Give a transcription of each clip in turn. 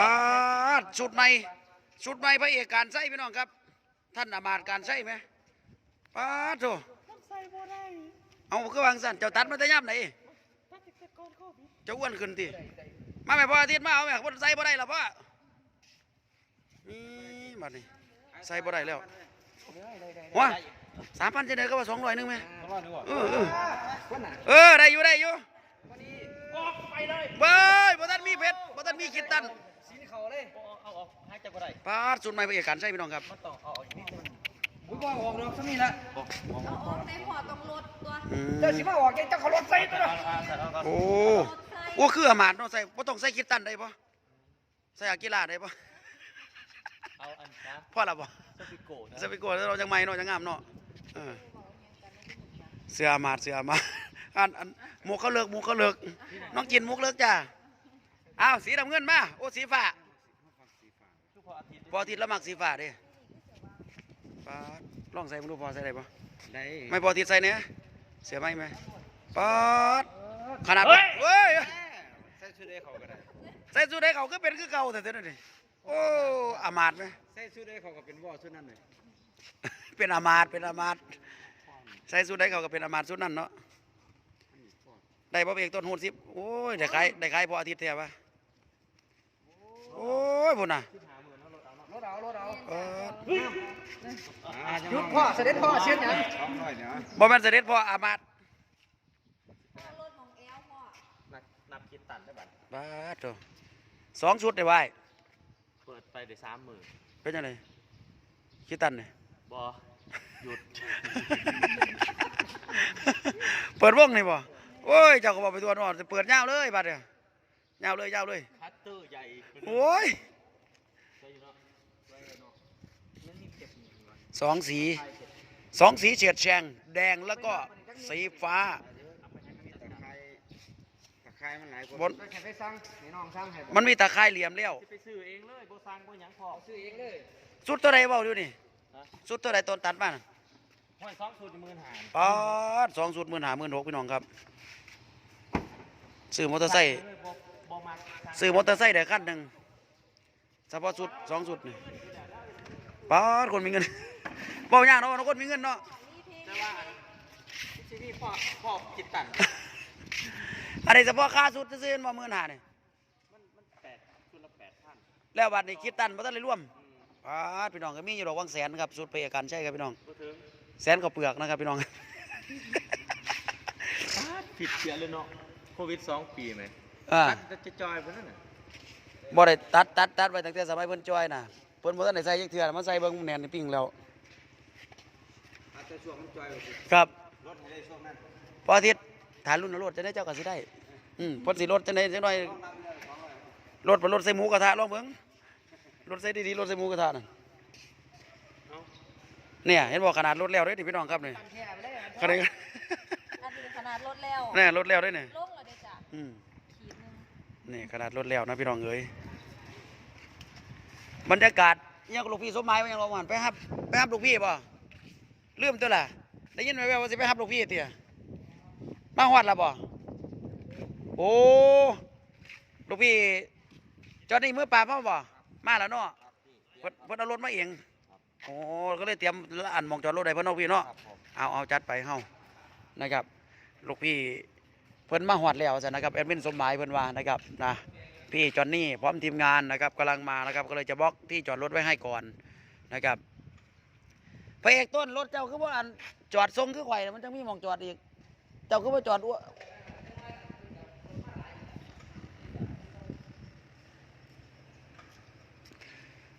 ปาดชุดใหม่ชุดใหม่พระเอกการใส่พี่น้องครับ ท่านอามาตย์การใส่ไหมปาดโถมันใส่บ่ได้เอาคือวางสั่นเจ้าตัดมาแต่ย่ำไหนตัดแต่ก่อนโควิดเจ้าอ้วนขึ้นทีมาแม่พ่ออาทิตย์มาเอาแม่พ่อใส่บ่ได้หรอพ่อนี่บัดนี้ใส่บ่ได้แล้วว้าสามพันจะได้ก็ว่าสองร้อยหนึงไหมเออเออเออได้อยู่ได้อยู่ ออกไปเลยเบ้ยบ่ทันมีเพชรบ่ทันมีคิดตันสีเขาเลยเอาออกให้จับก็ได้ปาดสุดใหม่พระเอกการใส่พี่น้องครับมันต้องเอาออกนิดนึงบุ้ยบ่ออกดอกซันี่ละเอาออกในหัวตรงรถตัวอืมเจ้าสิมาออกแกเจ้าเขารถใส่ตัวละโอ้โอ้คืออามาดเนาะใส่บ่ต้องใส่คิดตันได้ปะใส่อากิระได้ปะเอาอันนะพ่อละบ่สปิโก้นะจะไปกลัวเราจังไม่เนาะจังงามเนาะเออเสื้ออามาดเสื้ออามาด อันอันหมูเขาเลิกหมูเขาเลิก น้องกินหมุกเลิกจ้าอ้าวสีน้ำเงินมาโอ้สีฟ้าทุกพออาทิตย์พออาทิตย์ละมักสีฟ้าเด้ปาดลองใส่มึงดูพอใส่ได้ปะได้ไม่พออาทิตย์ใส่เนี่ยเสียไหมไหมปาดขนาดเฮ้ยใส่ชุดได้เขาก็ได้ใส่สูทได้เขาก็เป็นคือเก่าแต่เท่านั้นเองโอ้อามาดไหมใส่ชุดได้เขาก็เป็นวอชุดนั้นเลยเป็นอามาดเป็นอามาดใส่สูทได้เขาก็เป็นอามาดสูทนั่นเนาะ ได้บ่เอกต้นหูดสิบโอ้ยได้ขายได้ขายพออาทิตย์เท่าปะโอ้ยพุ่นน่ะรถเอารถเอาเออหยุดพ่อเสด็จพ่อเสียนหยังบ่แม่นเสด็จพ่ออามาดรถของแอลพ่อนับนับคิดตันได้บัตรบาดโตสองชุดได้ไว้เปิดไปได้สามหมื่นเป็นยังไงคิดตันเนี่ยบอหยุด เปิดวงนี่บ่ โอ้ยเจ้าก็บอกไปตัวนอนเปิดยาวเลยบัดเนี่ยยาวเลยยาวเลยคัตเตอร์ใหญ่ขึ้นโอ้ยใช่เนาะใช่เนาะนั่นนี่เก็บหนึ่งก่อนสองสีสองสีเฉียดแฉงแดงแล้วก็สีฟ้าตะไคร้ตะไคร้มันหลายคนบนไปแข่งไปสั่งนี่น้องสั่งให้มันมีตะไคร่เหลี่ยมแล้วจะไปซื้อเองเลยโบซังโบหยังพอซื้อเองเลยสุดตัวใดเบาดูนี่ฮะสุดตัวใดต้นตัดมาน่ะ ห้อยสองสูตรหมื่นหารป๊าดสองสุดหมื่นหาหมื่นหกพี่น้องครับ ซื้อมอเตอร์ไซค์บ่บ่มักซื้อมอเตอร์ไซค์ได้คันหนึ่งเฉพาะสุดสองสุดนี่ป๊าดคนมีเงินเบายากเนาะคนมีเงินเนาะแต่ว่าอันที่นี่พ่อพ่อคิดตันอันนี้เฉพาะค่าสุดซื้อๆมาหมื่นหาเนี่ยมันมันแปดชุดละแปดพันแล้วบัดนี้คิดตันบ่ทันได้ร่วมป๊าดพี่น้องก็มีอยู่ดอกวังแสนครับสุดเพยกันใช่ครับพี่น้องก็ถึง แสนก็เปลือกนะครับพี่น้อง ผิดเสียเลยเนาะโควิดสองปีไหมอ่า ตัดจะจอยไปนั่นน่ะบ่ได้ตัดตัดตัดไว้ตั้งแต่สมัยเพิ่นจ้อยน่ะเพิ่นบ่ทันได้ใส่จักเทื่อน่ะมันใส่เบิ่งแน่นปิ้งแล้วอาจจะช่วงมันจอยไปสิครับรถให้ได้ช่วงนั้นพออาทิตย์ฐานรุ่นเอารถจะได้เจ้าก็สิได้ อืมเพิ่นสิรถจังได๋จังหน่อยรถบ่รถใส่หมูกระทะลองเบิ่งรถใส่ดีๆรถใส่หมูกระทะนั่นเอา เนี่ยเห็นบ่ขนาดรถแล้วเด้อนี่พี่น้องครับนี่ตันแค่ไปเลยขนาดอันนี้ขนาดรถแล้วแน่รถแล้วเด้อนี่ลงเลยเด้อจ้ะอืมขีดหนึงนี่ขนาดรถแล้วนะพี่น้องเอ้ยบรรยากาศอิหยังกับลูกพี่สมหมายว่าหยังรอวันไปครับไปครับลูกพี่บ่ลืมตัวล่ะได้ยินแว่วๆว่าสิไปครับลูกพี่เตี้ยมาฮอดแล้วบ่โอ้ลูกพี่จอดนี่มือปราบมาบ่มาแล้วเนาะเพิ่นเพิ่นเอารถมาเอง โอ้ก็เลยเตรียมอันหมองจอดรถได้เพิ่นเอาพี่เนาะ ครับผมเอาเอาจัดไปเฮานะครับ ลูกพี่เพิ่นมาหอดแล้วจ้ะนะครับแอดมินสมหมายเพิ่นว่านะครับนะพี่จอนนี่พร้อมทีมงานนะครับกำลังมานะครับ ก็เลยจะบล็อกที่จอดรถไว้ให้ก่อนนะครับพระเอกต้นรถเจ้าคือว่าอันจอดทรงคือไข่น่ะมันจะมีหมองจอดอีก เจ้าคือว่าจอดอ้ว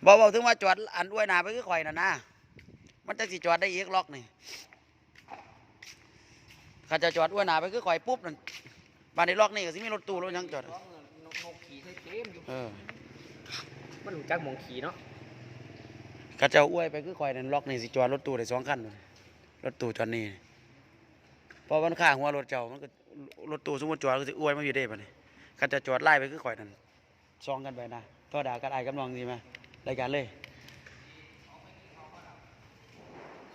บอกบอกถึงว่าจอดอันอ้วยหนาไปคือไข่น่ะนะมันจะสิจอดได้อีกล็อกนี่ข้าจะจอดอ้วนหนาไปคือข่อยปุ๊บนั่นบ้านในล็อกนี่ก็สิมีรถตู้รถหยังจอดนกขี่ใส่เต็มอยู่เออมันรู้จักหมองขี่เนาะข้าเจะอ้วยไปคือข่อยนั่นล็อกนี่สิจอดรถตู้ได้สองคันเลยรถตู้จอดนี่เพราะมันข้างหัวรถเจ้ามันก็รถตู้สมมติจอดก็สิอ้วยมาอยู่ได้ปะนี่ข้าจะจอดไล่ไปคือข่อยนั่นซองกันไปนะก็ด่ากันไอ้กำลังดีไหม รายการเลย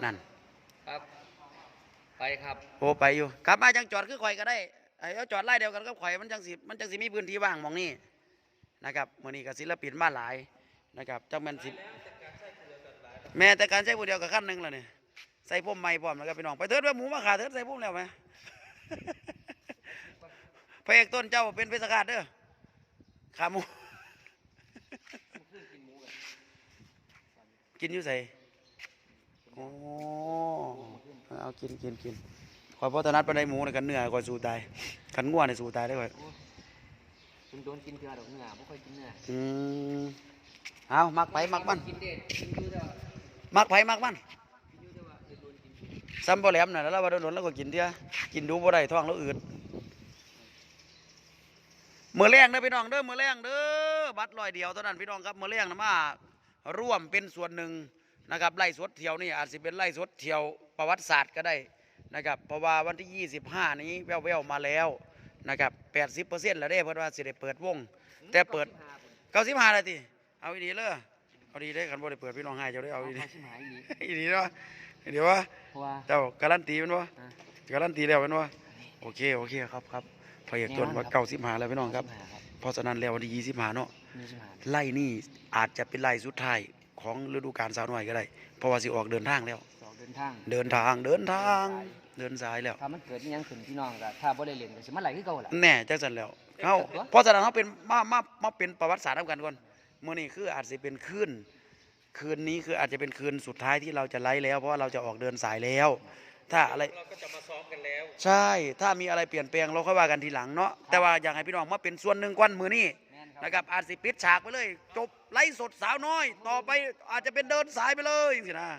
นั่น ครับ ไปครับ โอ้ไปอยู่กลับมาจังจอดคือข่อยก็ได้ไอ้เอาจอดไล่เดียวกันกับข่อยมันจังสิมันจังสิมีพื้นที่ว่างหมองนี่นะครับมื้อนี้ก็ศิลปินมาหลายนะครับจังแม่นสิแม้แต่การใช้ผู้เดียวก็ขั้นหนึงแล้วนี่ใส่ผมใหม่พร้อมแล้วก็พี่น้องไปเถิดว่าหมูมาขาเถิดใส่ผมแล้วไหมพระเอกต้นเจ้าเป็นเพชรฆาตเด้อขาหมู กินอยู่ใส่โอ้เอากินกินกินคอยพ่อถนัดไปได้หมูในกันเนื้อคอยสู้ตายขันง่วในสู้ตายได้คอยคุณโดนกินเกลือดอกเนื้อไม่ค่อยกินเนื้ออืมเอามักไปมักมันกินเด็ดกินดูเถอะมักไปมักมันกินดูเถอะว่าเดี๋ยวโดนกินซ้ำบ่แหลมน่ะแล้วเราว่าโดนๆแล้วก็กินเถอะกินดูบ่ได้ท้องแล้วอืดมื้อแรงเด้อพี่น้องเด้อมื้อแรงเด้อบัตรร้อยเดียวเท่านั้นพี่น้องครับมื้อแรงนะมา ร่วมเป็นส่วนหนึ่งนะครับไล่สดเที่ยวนี่อาจสิเป็นไล่สดเที่ยวประวัติศาสตร์ก็ได้นะครับเพราะว่าวันที่ 25 นี้แว่วๆมาแล้วนะครับ80%แล้วเด้เพิ่นว่าสิได้เปิดวง แต่เปิด95นาทีเอาอีดีเลยเอาดีได้อคันบ่ได้เปิดพี่น้องให้เจ้าได้อเอาเอาอีดีชิมหายอีกอีดีเนาะเดี๋ยวว่าเพราะว่าเจ้าการันตีแมันวะอะการันตีแล้วแมันวะโอเคโอเคครับครับพระเอกต้นว่าแน่นอนครับเก้าสิบหาแล้วพี่น้องครับชิมหายครับเพราะฉะนั้นแล้ววันที่ยี่สิบหาเนาะมีชิมหาย ไล่นี่อาจจะเป็นไล่สุดท้ายของฤดูกาลสาวน้อยก็ได้ เพราะว่าสิออกเดินทางแล้ว สองเดินทางเดินทางเดินทาง เดินสายแล้ว ถ้ามันเกิดอิหยังขึ้นพี่น้องก็ถ้าบ่ได้เรียนก็สิมาไหลคือเก่าล่ะ แน่จังสันแล้วเฮาตัวเพราะฉะนั้นเฮาเป็นมามามาเป็นประวัติศาสตร์นำกันก่อนมื้อนี้คืออาจสิเป็นคืนคืนนี้คืออาจจะเป็นคืนสุดท้ายที่เราจะไล่แล้ว เพราะว่าเราจะออกเดินสายแล้ว ถ้าอะไร เราก็จะมาซ้อมกันแล้ว ใช่ ถ้ามีอะไรเปลี่ยนแปลงเราค่อยว่ากันทีหลังเนาะ แต่ว่าอยากให้พี่น้องมาเป็นส่วนหนึ่งกวันมือนี้แม่น นะครับอาจสิปิดฉากไปเลย จบไลฟ์สดสาวน้อย ต่อไปอาจจะเป็นเดินสายไปเลยสินะ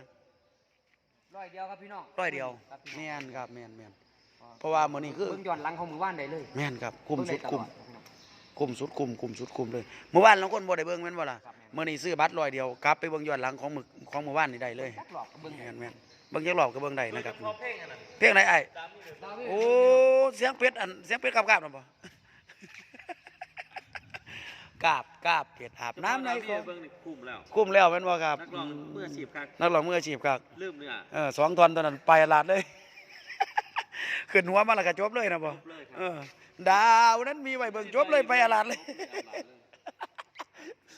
ร้อยเดียวครับพี่น้องร้อยเดียวครับพี่น้องแม่นครับแม่นแม่นเพราะว่ามือนี้คือเบิ่งย้อนหลังของมือว่านได้เลยแม่นครับคุมสุดคุมเบิ่งไตลอพี่น้องคุมสุดคุมคุมสุดคุมเลยเมื่อวานเราคนบ่ได้เบิ่งแม่นบ่ล่ะครับแม่นมื้อนี้ซื้อบัตรร้อยเดียวกลับไปเบิ่งย้อนหลังของมื้อของเมื่อวานนี่ได้เลยจักหลอกก็เบิ่งแม่นแม่นเบิ่งจักรอบก็เบิ่งได้นะครับพอเพลงอะนะเพลงไหนไอ้ตามนี่เลยดาวเว้ยโอ้เสียงเป็ดอันเสียงเป็ดกราบๆนั่นบ่ กราบกราบเป็ดอาบน้ำในในของเบิ้งนี่คุ้มแล้ว คุ้มแล้วแม่นบ่ครับนักร้องเมื่อชีพครับนักร้องมืออาชีพครับลืมเนื้อเออสองตอนตอนนั้นไปลาดเลยขึ้นหัวมาแล้วก็จบเลยนะบ่จบเลยครับเออดาวนั้นมีไว้เบิ่งจบเลยไปอาลาดเลย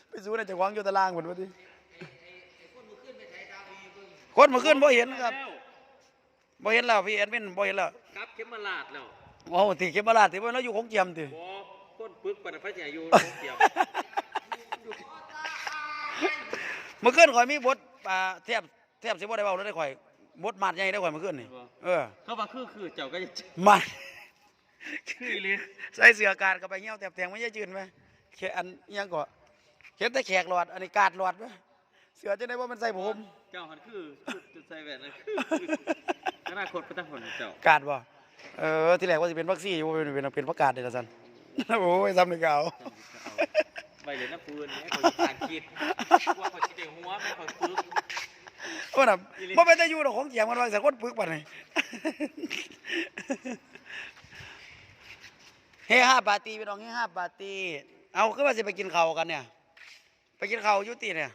ไปสู้ในจังหวังอยู่ตารางเหมือนว่าติคนเมาขึ้นบ่เห็นครับบ่เห็นแล้วพี่แอดมินบ่เห็นแล้วครับเข็มมาลาดแล้วโอ้โหติเข็มมาลาดติบ่เราอยู่ของเจียมติบอคนปึ กปันไฟเสียอยู่เกี่ยวเมื่อคืนข่อยมีบทอ่าแทบแทบสิบ่ได้เว้าเลยได้ข่อยบทมาดใหญ่ได้ข่อยเมื่อคืนนี่เออเขาว่าคือคือเจ้าก็จะมาดคืออีหลีใส่เสื้อกาดก็ไปเหี่ยวแตบแตงไม่ใช่จืนไหมแค่อันยังก็เห็นแต่แขกหลอดอันนี้กาดหลอดไหมเสือจะได้ว่ามันใส่ผมเจ้าหันคือใส่แหวนนะคืออนาคตพระตั้งผลเจ้ากาดบ่เออที่แรกว่าจะเป็นวัคซีนอยู่เป็นเป็นเป็นประกาศเดชสัน โอ้ยซ้ำหนึ่งเก่าไปเลยนะปืนแม่เขาจะการคิดว่าเขาคิดเองหัวแม่เขาปึกโอ้น่ะบ่เป็นตาอยู่ดอกของเจียมกันว่าแต่คนปึกปานนี่เฮ้ห้าปาร์ตี้พี่น้องเฮ้ห้าปาร์ตี้เอาคือว่าสิไปกินข้าวกันเนี่ย ไปกินข้าวอยุติเนี่ย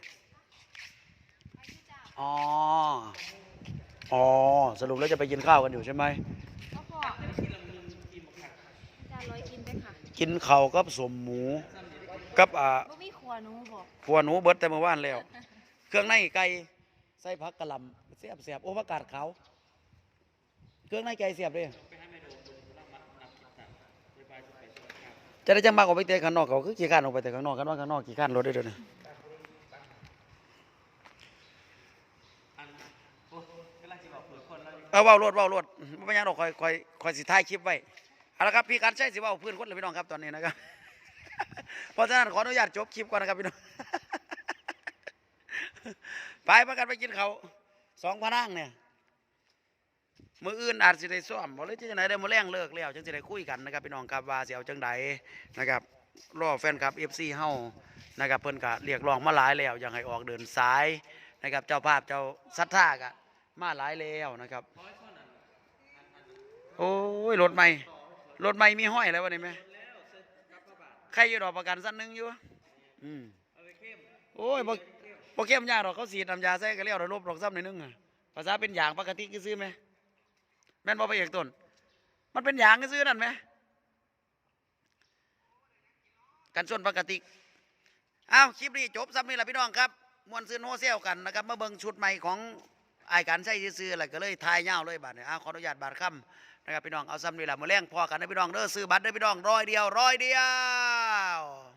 อ๋ออ๋อสรุปแล้วจะไปกินข้าวกันอยู่ใช่ไหม ก็พอจานร้อยกินไปค่ะกินข้าวกับสมหมู กับอ่าบ่มีครัวหนูบอกขัวหนูเบิดแต่เมื่อวานแล้ว เครื่องในไก่ใส่ผักกะหล่ำเสียบเสียบโอ้ผักกาดขาวเครื่องในไก่เสียบเลยจะได้จังมากออกไปเตะข้างนอกเขาคือขี่ข้านออกไปแต่ข้างนอกกันว่าข้างนอกขี่ข้านรถได้เด้วยนะอันโอ้กำลังจะบอกเผื่อคนแล้วเอาเว้ารถเว้ารถไม่เป็นหยังดอกคอยคอยคอยสิท้ายคลิปไว้ เอาละครับพี่การใช้สิว้าเพื่อนคนเลยพี่น้องครับตอนนี้นะครับ เพราะฉะนั้นขออนุญาตจบคลิปก่อนนะครับพี่น้อง ไปประกันไปกินเขาสองพนั่งเนี่ยมืออื่นอาจสิได้ซ้อมบ่หรือจะจังไดได้มือแรงเลิกแล้วจังสิได้คุยกันนะครับพี่น้องครับว่าสิเอาจังใดนะครับรอแฟนคลับ FC เฮานะครับเพิ่นก็เรียกร้องมาหลายแล้วอยากให้ออกเดินสายนะครับ เจ้าภาพเจ้าศรัทธาก็มาหลายแล้วนะครับ โอ้ยรถใหม่ รถใหม่มีห้อยแล้ววะนี่แม่ใครอยู่ดอกประกันสั้นหนึงอยู่อืมโอ้ยบ่บ่เข้มยากดอกเขาสีดน้ำยาใส่ก็แล้วดอกลบดอกซ้ำหน่อยนึงอะภาษาเป็นอย่างปกติคือซื้อไหมแม่นบ่ไปเอกต้นมันเป็นอย่างคือซื้อนั่นไหมกันส่วนปกติอ้าวคลิปนี้จบซ้ำนี่แหละพี่น้องครับมวนซื้อโนเซลกันนะครับมาเบิ่งชุดใหม่ของไอ้การใช้ซื้ออะไรก็เลยทายเงาเลยบาทเนี่ยอ้าวขออนุญาตบาทค่ำ นะครับพี่น้องเอาซ้ำนี่แหละมาแรงพอกันนะพี่น้องเด้อซื้อบัตรเด้อพี่น้องร้อยเดียวร้อยเดียว